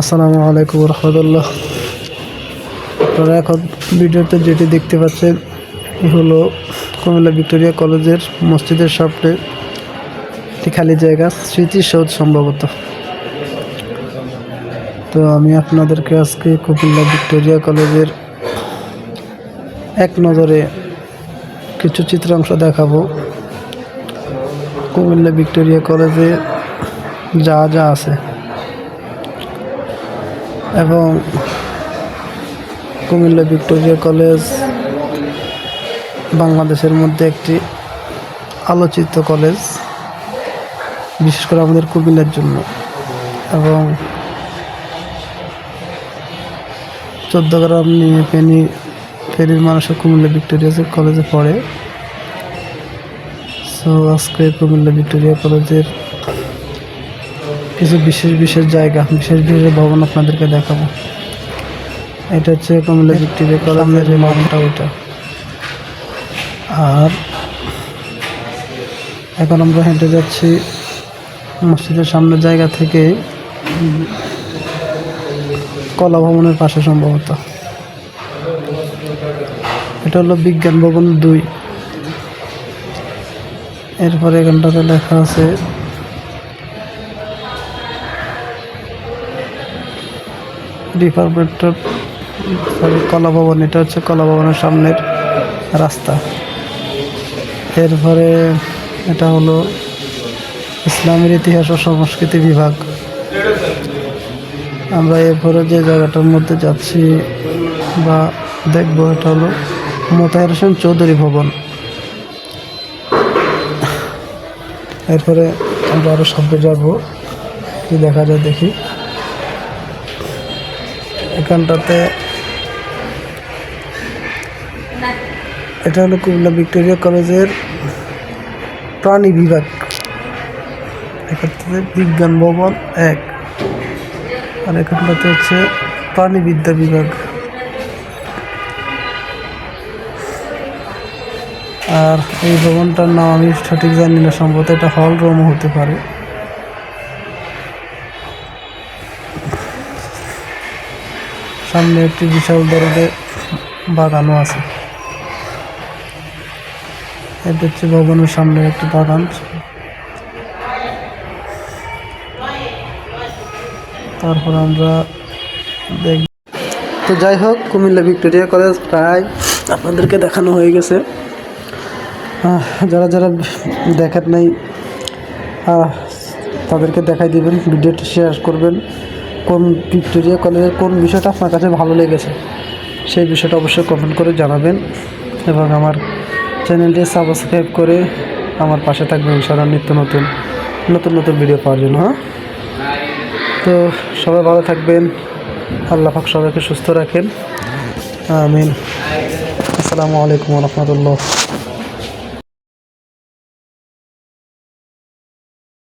আসসালামু আলাইকুম রহমতুল্লাহ আপনারা এখন ভিডিওতে যেটি দেখতে পাচ্ছেন হলো কুমিল্লা ভিক্টোরিয়া কলেজের মসজিদের সামনে একটি খালি জায়গা, স্মৃতিসৌধ সম্ভবত। তো আমি আপনাদেরকে আজকে কুমিল্লা ভিক্টোরিয়া কলেজের এক নজরে কিছু চিত্রাংশ দেখাবো। কুমিল্লা ভিক্টোরিয়া কলেজে যা যা আছে। এবং কুমিল্লা ভিক্টোরিয়া কলেজ বাংলাদেশের মধ্যে একটি আলোচিত কলেজ, বিশেষ করে আমাদের কুমিল্লার জন্য। এবং চোদ্দ গ্রাম নিয়ে ফেনি ফেরির মানুষও কুমিল্লা ভিক্টোরিয়া কলেজে পড়ে। সো আজকে কুমিল্লা ভিক্টোরিয়া কলেজের কিছু বিশেষ বিশেষ জায়গা বিশেষ বিশেষ ভবন আপনাদেরকে দেখাবো। এটা হচ্ছে কুমিল্লা ভিক্টোরিয়া কলেজের যে মাঠটা ওইটা। আর এখন আমরা হেঁটে যাচ্ছি মসজিদের সামনের জায়গা থেকে কলা ভবনের পাশে সম্ভবত। এটা হলো বিজ্ঞান ভবন দুই। এরপরে এখানটাতে লেখা আছে ডিপার্টমেন্ট অফ সরি কলা ভবন এটা হচ্ছে কলা ভবনের সামনের রাস্তা। এরপরে এটা হলো ইসলামের ইতিহাস ও সংস্কৃতি বিভাগ। আমরা এরপরে যে জায়গাটার মধ্যে যাচ্ছি বা দেখব, এটা হলো মোতাহের হোসেন চৌধুরী ভবন। এরপরে আমরা আরও সামনে যাব কি দেখা যায় দেখি। এখানটাতে। এটা হলো কুমিল্লা ভিক্টোরিয়া কলেজের প্রাণী বিভাগ। এখানটাতে বিজ্ঞান ভবন এক। আর এখানটাতে হচ্ছে প্রাণীবিদ্যা বিভাগ। আর এই ভবনটার নাম আমি সঠিক জানি না, সম্ভবত এটা হল রুমও হতে পারে। সামনে একটি বিশাল ধরনের বাগানও আছে। এটা হচ্ছে ভবনের সামনে একটি বাগান। তারপর আমরা দেখ তো যাই হোক, কুমিল্লা ভিক্টোরিয়া কলেজ প্রায় আপনাদেরকে দেখানো হয়ে গেছে। যারা যারা দেখার নাই তাদেরকে দেখাই দিবেন, ভিডিওটি শেয়ার করবেন। কোন ভিক্টোরিয়া কলেজের কোন বিষয়টা আপনার কাছে ভালো লেগেছে, সেই বিষয়টা অবশ্যই কমেন্ট করে জানাবেন এবং আমার চ্যানেলটি সাবস্ক্রাইব করে আমার পাশে থাকবেন ইনশাআল্লাহ নিত্য নতুন নতুন নতুন ভিডিও পাওয়ার জন্য হ্যাঁ? তো সবাই ভালো থাকবেন, আল্লাহ পাক সবাইকে সুস্থ রাখেন, আমিন। আসসালামু আলাইকুম রহমতুল্লাহ।